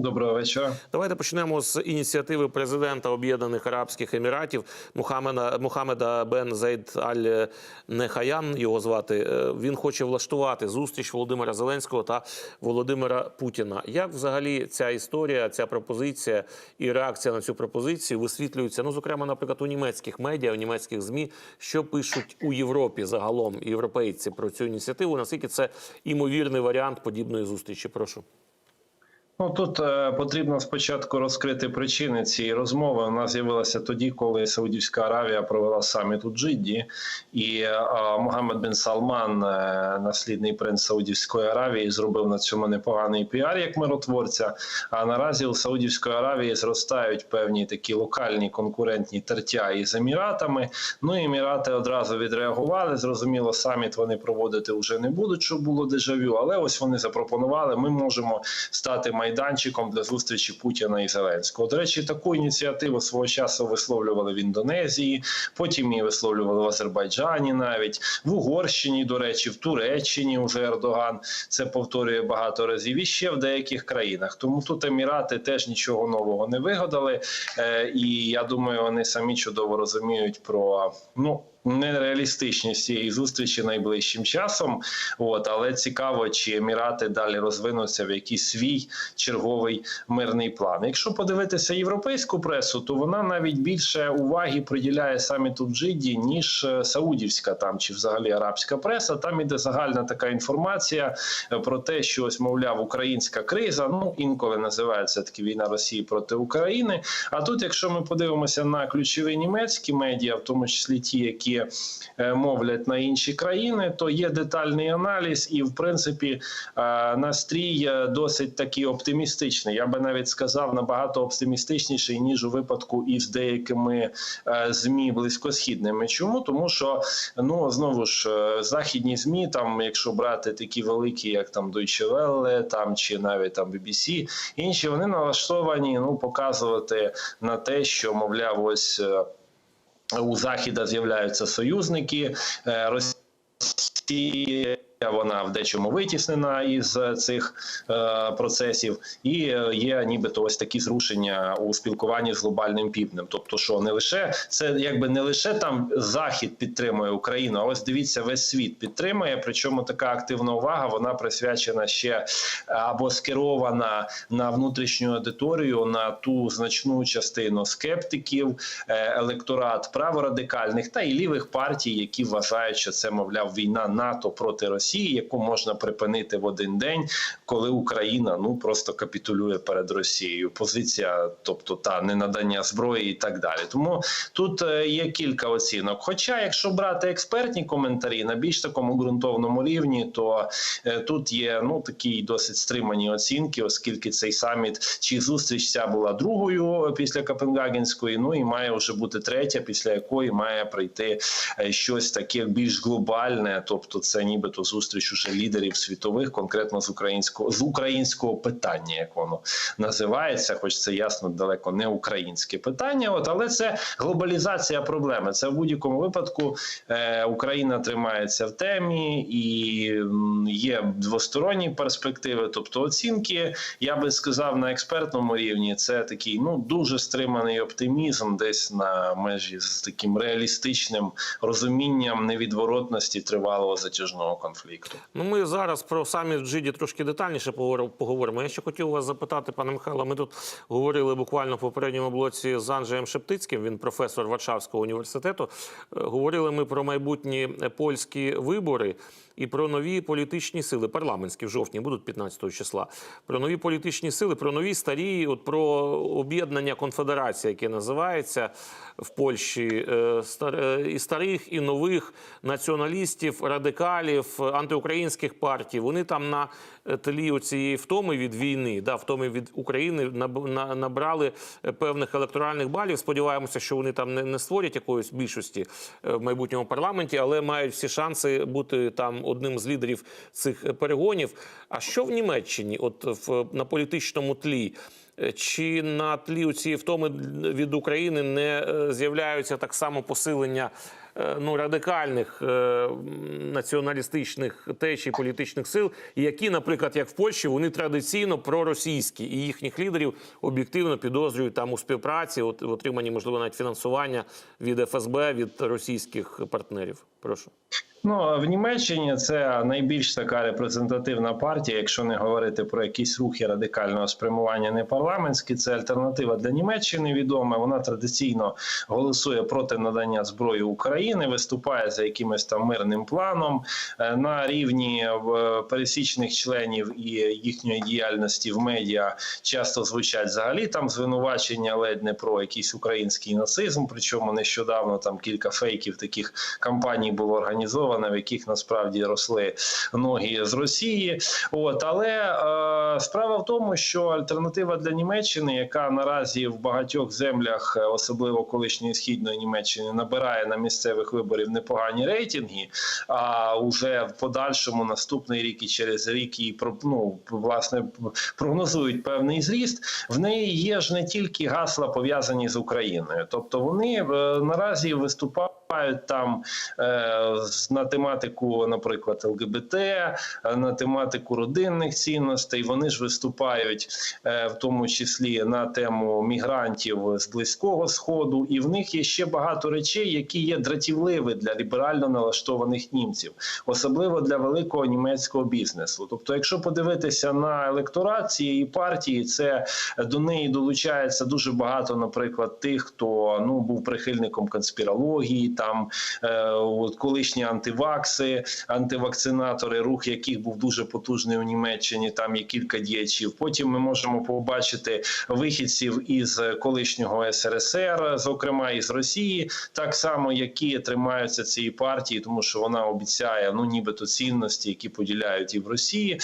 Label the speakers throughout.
Speaker 1: Доброго вечора.
Speaker 2: Давайте почнемо з ініціативи президента Об'єднаних Арабських Еміратів Мухаммеда, Мухаммеда Бен Зейд Аль Нехаян. Його звати. Е, Він хоче влаштувати зустріч Володимира Зеленського та Володимира Путіна. Як взагалі ця історія, ця пропозиція і реакція на цю пропозицію висвітлюється? Ну, зокрема, наприклад, у німецьких медіа, у німецьких змі, що пишуть у Європі загалом європейці про цю ініціативу? Наскільки це імовірний варіант подібної зустрічі? Прошу.
Speaker 1: Ну тут е, потрібно спочатку розкрити причини цієї розмови. Вона з'явилася тоді, коли Саудівська Аравія провела саміт у Джидді, і е, Могамед бен Салман, е, наслідний принц Саудівської Аравії, зробив на цьому непоганий піар як миротворця. А наразі у Саудівської Аравії зростають певні такі локальні конкурентні тертя із еміратами. Ну і емірати одразу відреагували. Зрозуміло, саміт вони проводити вже не будуть, щоб було дежавю. Але ось вони запропонували. Ми можемо стати майданчиком для зустрічі Путіна і Зеленського. До речі, таку ініціативу свого часу висловлювали в Індонезії, потім її висловлювали в Азербайджані, навіть в Угорщині, до речі, в Туреччині вже Ердоган це повторює багато разів і ще в деяких країнах. Тому тут Емірати теж нічого нового не вигадали. Е, і я думаю, вони самі чудово розуміють про ну. Нереалістичність цієї зустрічі найближчим часом, от але цікаво, чи емірати далі розвинуться в якийсь свій черговий мирний план. Якщо подивитися європейську пресу, то вона навіть більше уваги приділяє саміту в Джиді, ніж е, саудівська там чи взагалі арабська преса. Там іде загальна така інформація е, про те, що ось мовляв українська криза. Ну інколи називається таки війна Росії проти України. А тут, якщо ми подивимося на ключові німецькі медіа, в тому числі ті, які е, мовлять на інші країни, то є детальний аналіз, і в принципі е, настрій досить такий оптимістичний. Я би навіть сказав набагато оптимістичніший ніж у випадку із деякими е, змі близькосхідними. Чому тому, що ну знову ж західні змі, там, якщо брати такі великі, як там Deutsche Welle, там чи навіть там BBC, інші вони налаштовані ну показувати на те, що мовляв, ось. У Західа з'являються союзники е, Росії. Вона в дечому витіснена із цих е, процесів, і е, є нібито ось такі зрушення у спілкуванні з глобальним півднем. Тобто, що не лише це якби не лише там захід підтримує Україну, а ось дивіться, весь світ підтримує. Причому така активна увага вона присвячена ще е, або скерована на внутрішню аудиторію, на ту значну частину скептиків, е, електорат праворадикальних та і лівих партій, які вважають, що це мовляв війна НАТО проти Росії. Росії, яку можна припинити в один день, коли Україна ну просто капітулює перед Росією. Позиція, тобто та ненадання зброї і так далі. Тому тут е, є кілька оцінок. Хоча, якщо брати експертні коментарі на більш такому ґрунтовному рівні, то е, тут є ну такі досить стримані оцінки, оскільки цей саміт чи зустріч ця була другою після Копенгагенської, ну і має вже бути третя, після якої має прийти е, щось таке більш глобальне, тобто це нібито зустріч зустріч уже лідерів світових, конкретно з українського з українського питання, як воно називається, хоч це ясно далеко не українське питання. От але це глобалізація проблеми. Це в будь-якому випадку е, Україна тримається в темі і є двосторонні перспективи, тобто оцінки, я би сказав, на експертному рівні це такий ну дуже стриманий оптимізм, десь на межі з таким реалістичним розумінням невідворотності тривалого затяжного конфлікту.
Speaker 2: Ну, ми зараз про саміт в Джиді трошки детальніше поговор- поговоримо. Я ще хотів вас запитати, пане Михайло. Ми тут говорили буквально в попередньому блоці з Анджеєм Шептицьким. Він професор Варшавського університету. Е, Говорили ми про майбутні польські вибори і про нові політичні сили. Парламентські в жовтні будуть 15 числа. Про нові політичні сили, про нові старі, от про об'єднання конфедерації, яке називається в Польщі е, е, і старих, і нових націоналістів, радикалів, антиукраїнських партій. Вони там на е, тлі цієї втоми від війни, да, втоми від України набрали певних електоральних балів. Сподіваємося, що вони там не, створять якоїсь більшості в майбутньому парламенті, але мають всі шанси бути там одним з лідерів цих е, перегонів. А що в Німеччині, от в на політичному тлі? Е, Чи на тлі цієї втоми від України не е, з'являються так само посилення ну радикальних націоналістичних течій політичних сил, які, наприклад, як в Польщі, вони традиційно проросійські, і їхніх лідерів об'єктивно підозрюють там у співпраці, от, в отриманні можливо навіть фінансування від ФСБ від російських партнерів. Прошу.
Speaker 1: Ну в Німеччині це найбільш така репрезентативна партія, якщо не говорити про якісь рухи радикального спрямування не парламентські. Це альтернатива для Німеччини відома. Вона традиційно голосує проти надання зброї України, виступає за якимось там мирним планом Е, на рівні е, пересічних членів і їхньої діяльності в медіа часто звучать взагалі там звинувачення ледь не про якийсь український нацизм. Причому нещодавно там кілька фейків таких кампаній було організовано, в яких насправді росли ноги з Росії. От але е, справа в тому, що альтернатива для Німеччини, яка наразі в багатьох землях, е, особливо колишньої східної Німеччини, набирає на місцевих виборів непогані рейтинги. А уже в подальшому наступний рік і через рік і ну, власне прогнозують певний зріст. В неї є ж не тільки гасла пов'язані з Україною, тобто вони е, наразі виступають. Там е, з- на тематику, наприклад, ЛГБТ, на тематику родинних цінностей. Вони ж виступають е, в тому числі на тему мігрантів з близького сходу, і в них є ще багато речей, які є дратівливі для ліберально налаштованих німців, особливо для великого німецького бізнесу. Тобто, якщо подивитися на електорат цієї партії, це е, до неї долучається дуже багато, наприклад, тих, хто ну був прихильником конспірології, там е, от, колишні антивакси, антивакцинатори, рух яких був дуже потужний у Німеччині. Там є кілька діячів. Потім ми можемо побачити вихідців із колишнього СРСР, зокрема із Росії, так само які тримаються цієї партії, тому що вона обіцяє ну нібито цінності, які поділяють і в Росії.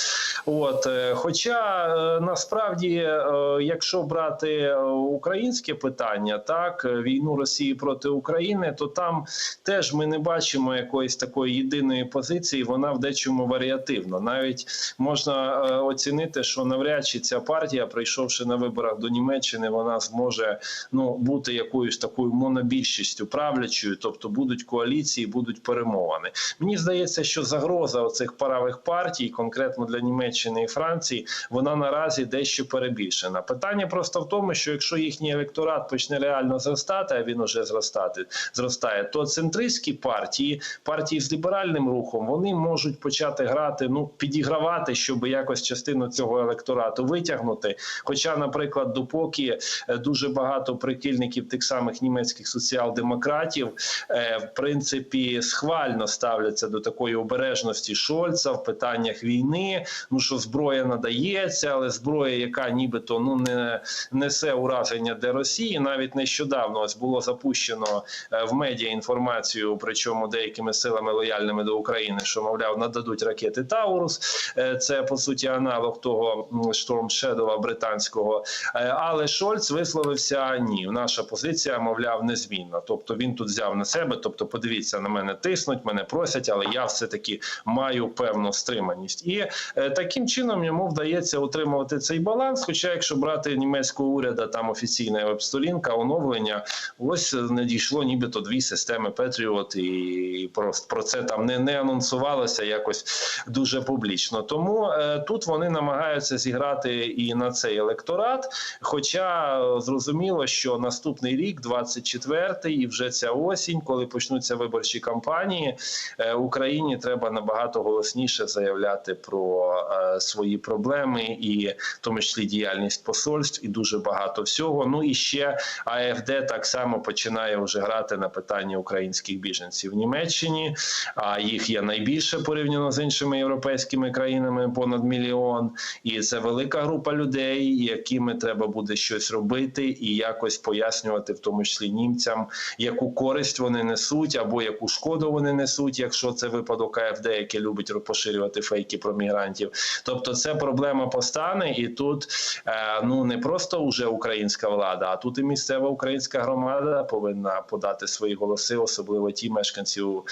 Speaker 1: От, е, хоча е, насправді, е, якщо брати українське питання, так війну Росії проти України, то там теж ми не бачимо якоїсь такої єдиної позиції. Вона в дечому варіативна. Навіть можна е, оцінити, що навряд чи ця партія, прийшовши на виборах до Німеччини, вона зможе ну бути якоюсь такою монобільшістю правлячою, тобто будуть коаліції, будуть перемовини. Мені здається, що загроза оцих правих партій, конкретно для Німеччини і Франції, вона наразі дещо перебільшена. Питання просто в тому, що якщо їхній електорат почне реально зростати, а він уже зростати зростає, то центристські партії, партії з ліберальним рухом, вони можуть почати грати, ну підігравати, щоб якось частину цього електорату витягнути. Хоча, наприклад, допоки е, дуже багато прихильників тих самих німецьких соціал-демократів, е, в принципі, схвально ставляться до такої обережності Шольца в питаннях війни. Ну що зброя надається, але зброя, яка нібито ну не несе ураження для Росії. Навіть нещодавно ось було запущено е, в медіа інформацію, причому деякими силами лояльними до України, що мовляв нададуть ракети Таурус. Е, Це по суті аналог того м, Storm Shadow британського. Е, Але Шольц висловився ні. Наша позиція, мовляв, незмінна. Тобто він тут взяв на себе. Тобто, подивіться на мене, тиснуть, мене просять, але я все таки маю певну стриманість. І е, таким чином йому вдається утримувати цей баланс. Хоча, якщо брати німецького уряду, там офіційна веб-сторінка, оновлення, ось е, надійшло нібито дві системи Patriot, і про це там не, не анонсувалося якось дуже публічно. Тому е, тут вони намагаються зіграти і на цей електорат. Хоча е, зрозуміло, що наступний рік, 24-й, і вже ця осінь, коли почнуться виборчі кампанії, е, Україні треба набагато голосніше заявляти про е, свої проблеми, і в тому числі діяльність посольств, і дуже багато всього. Ну і ще АФД так само починає вже грати на питанні українських біженців в Німеччині. А їх є найбільше порівняно з іншими європейськими країнами, понад мільйон. І це велика група людей, якими треба буде щось робити і якось пояснювати, в тому числі німцям, яку користь вони несуть або яку шкоду вони несуть, якщо це випадок АФД, яке любить поширювати фейки про мігрантів. Тобто, це проблема постане, і тут е, ну не просто уже українська влада, а тут і місцева українська громада повинна подати свої голоси, особливо ті мешканці повністю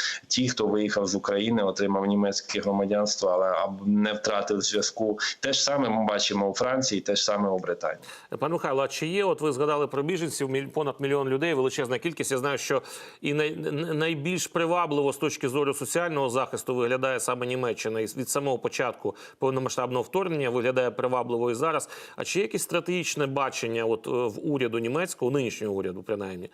Speaker 1: ті, хто виїхав з України, отримав німецьке громадянство, але не втратив зв'язку. Те ж саме ми бачимо у Франції, те ж саме у Британії.
Speaker 2: Пане Михайло, а чи є, от ви згадали про біженців, понад мільйон людей, величезна кількість. Я знаю, що і най, найбільш привабливо з точки зору соціального захисту виглядає саме Німеччина. І від самого початку повномасштабного вторгнення виглядає привабливо і зараз. А чи є якесь стратегічне бачення от, е, в уряду німецького, нинішнього уряду, принаймні?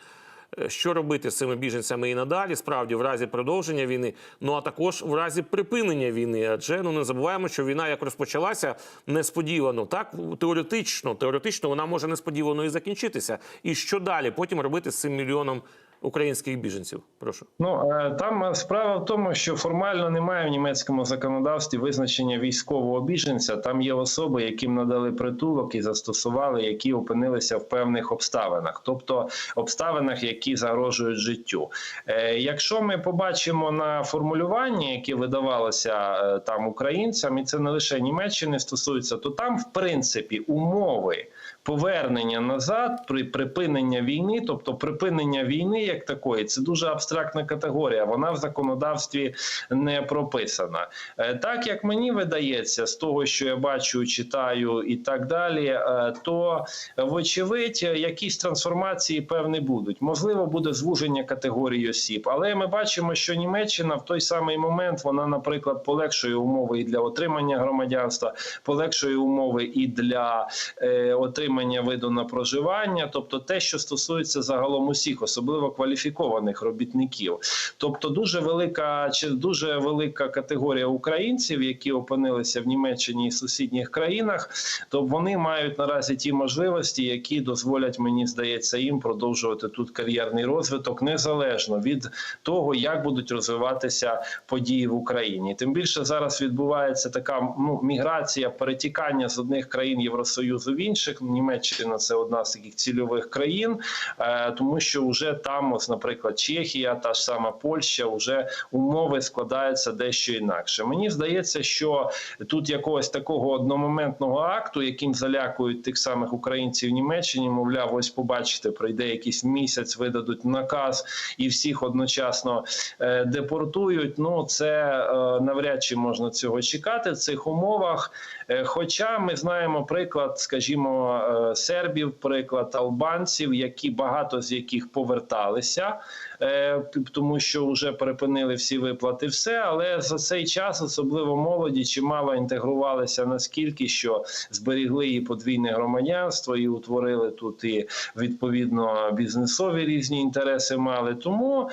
Speaker 2: Е, Що робити з цими біженцями і надалі, справді в разі продовження війни, ну а також в разі припинення війни. Адже ну не забуваємо, що війна як розпочалася несподівано, так теоретично, теоретично вона може несподівано і закінчитися. І що далі потім робити з цим мільйоном українських біженців? Прошу.
Speaker 1: Ну е, там е, справа в тому, що формально немає в німецькому законодавстві визначення військового біженця. Там є особи, яким надали притулок і застосували, які опинилися в певних обставинах, тобто обставинах, які загрожують життю. Е, Якщо ми побачимо на формулюванні, яке видавалося там українцям, і це не лише Німеччини стосується, то там в принципі умови повернення назад при припинення війни, тобто припинення війни як такої, це дуже абстрактна категорія. Вона в законодавстві не прописана. Е, Так як мені видається, з того, що я бачу, читаю і так далі, е, то вочевидь якісь трансформації певні будуть. Можливо, буде звуження категорії осіб, але ми бачимо, що Німеччина в той самий момент вона, наприклад, полегшує умови і для отримання громадянства, полегшує умови і для е, отримання виду на проживання, тобто те, що стосується загалом усіх, особливо кваліфікованих робітників. Тобто, дуже велика чи дуже велика категорія українців, які опинилися в Німеччині і сусідніх країнах, то вони мають наразі ті можливості, які дозволять, мені здається, їм продовжувати тут кар'єрний розвиток незалежно від того, як будуть розвиватися події в Україні. Тим більше зараз відбувається така ну міграція, перетікання з одних країн Євросоюзу в інших. Німеччина це одна з таких цільових країн, е, тому що вже там, ось, наприклад, Чехія, та ж сама Польща, вже умови складаються дещо інакше. Мені здається, що тут якогось такого одномоментного акту, яким залякують тих самих українців в Німеччині, мовляв, ось побачите, пройде якийсь місяць, видадуть наказ і всіх одночасно е, депортують. Ну це е, навряд чи можна цього чекати в цих умовах. Е, Хоча ми знаємо приклад, скажімо, е, сербів, приклад албанців, які багато з яких поверталися, е, тому що вже перепинили всі виплати, все. Але за цей час, особливо молоді, чимало інтегрувалися наскільки, що зберігли і подвійне громадянство, і утворили тут і відповідно бізнесові різні інтереси мали. Тому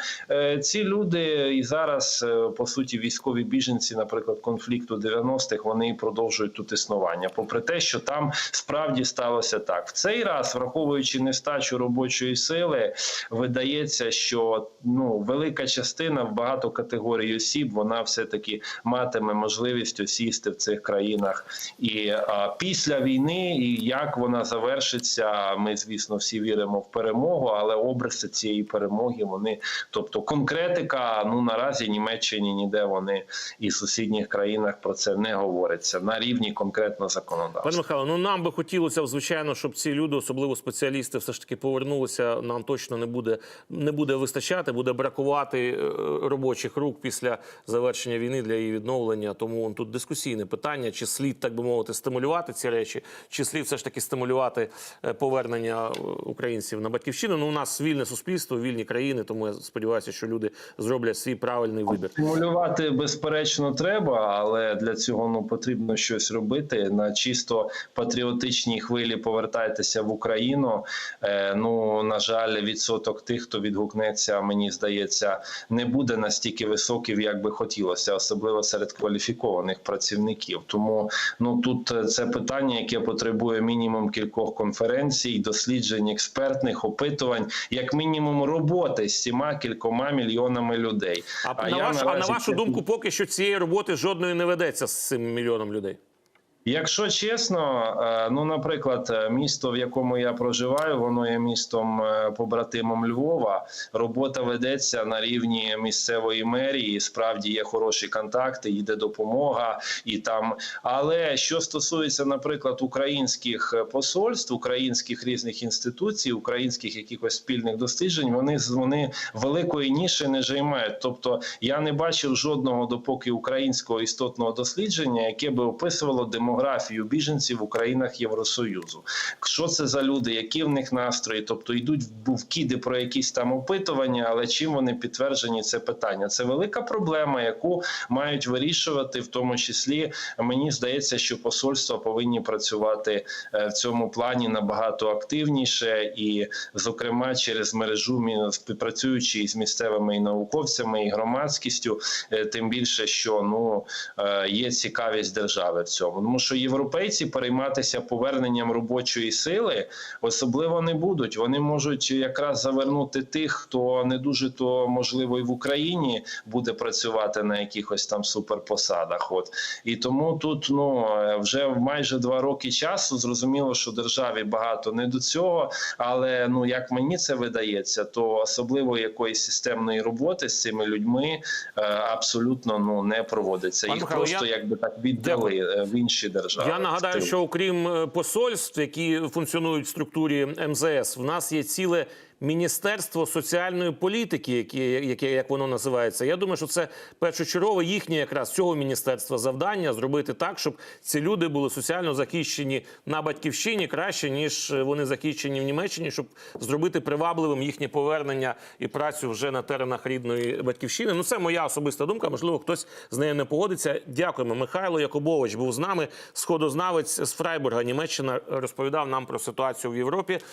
Speaker 1: ці люди і зараз, по суті, військові біженці, наприклад, конфлікту 90-х, вони продовжують тут існування. Попри те, що там справді сталося так. В цей раз, враховуючи нестачу робочої сили, видається, що ну велика частина в багато категорій осіб вона все таки матиме можливість осісти в цих країнах. І а, після війни, і як вона завершиться, ми звісно всі віримо в перемогу, але обриси цієї перемоги вони, тобто конкретика, ну наразі Німеччині ніде вони і в сусідніх країнах про це не говориться на рівні конкретно законодавства.
Speaker 2: Пане Михайло, ну нам би хотілося, звичайно, щоб ці люди, особливо спеціалісти, все ж таки повернулися. Нам точно не буде не буде вистачати, буде бракувати е, робочих рук після завершення війни для її відновлення. Тому тут дискусійне питання: чи слід так би мовити стимулювати ці речі, чи слід все ж таки стимулювати е, повернення е, українців на батьківщину. Ну у нас вільне суспільство, вільні країни, тому я сподіваюся, що люди зроблять свій правильний вибір.
Speaker 1: Стимулювати безперечно треба, але для цього ну потрібно щось робити на чисто патріотичній хвилі. Повертайтеся в Україну. Е, ну на жаль, відсоток тих, хто відгукнеться, мені здається, не буде настільки високий, як би хотілося, особливо серед кваліфікованих працівників. Тому ну тут е, це питання, яке потребує мінімум кількох конференцій, досліджень, експертних опитувань, як мінімум роботи з цими кількома мільйонами людей.
Speaker 2: А,
Speaker 1: А
Speaker 2: на,
Speaker 1: я
Speaker 2: ваш, а на вашу думку, поки що цієї роботи жодної не ведеться з цим мільйоном людей.
Speaker 1: Якщо чесно, е, ну наприклад, е, місто, в якому я проживаю, воно є містом е, побратимом Львова. Робота ведеться на рівні місцевої мерії. Справді є хороші контакти, йде допомога і там. Але що стосується, наприклад, українських посольств, українських різних інституцій, українських якихось спільних досліджень, вони вони великої ніші не займають. Тобто я не бачив жодного допоки українського істотного дослідження, яке би описувало демографію біженців у країнах Євросоюзу. Що це за люди, які в них настрої? Тобто йдуть в вкиди про якісь там опитування, але чим вони підтверджені це питання? Це велика проблема, яку мають вирішувати, в тому числі мені здається, що посольства повинні працювати е, в цьому плані набагато активніше, і, зокрема, через мережу співпрацюючи із місцевими і науковцями і громадськістю, е, тим більше, що ну е, є цікавість держави в цьому, тому європейці перейматися поверненням робочої сили особливо не будуть. Вони можуть якраз завернути тих, хто не дуже то можливо і в Україні буде працювати на якихось там суперпосадах. От і тому тут ну вже майже два роки часу зрозуміло, що державі багато не до цього. Але ну як мені це видається, то особливо якоїсь системної роботи з цими людьми е, абсолютно ну не проводиться. Їх
Speaker 2: Михайло,
Speaker 1: просто
Speaker 2: я-
Speaker 1: якби так віддали е, в інші держави.
Speaker 2: Я нагадаю, що окрім е, посольств, які функціонують в структурі МЗС, в нас є ціле. Міністерство соціальної політики, яке, як воно називається, я думаю, що це першочергове їхнє якраз цього міністерства завдання зробити так, щоб ці люди були соціально захищені на батьківщині краще ніж вони захищені в Німеччині, щоб зробити привабливим їхнє повернення і працю вже на теренах рідної батьківщини. Ну це моя особиста думка. Можливо, хтось з нею не погодиться. Дякуємо. Михайло Якубович був з нами. Сходознавець з Фрайбурга, Німеччина, розповідав нам про ситуацію в Європі.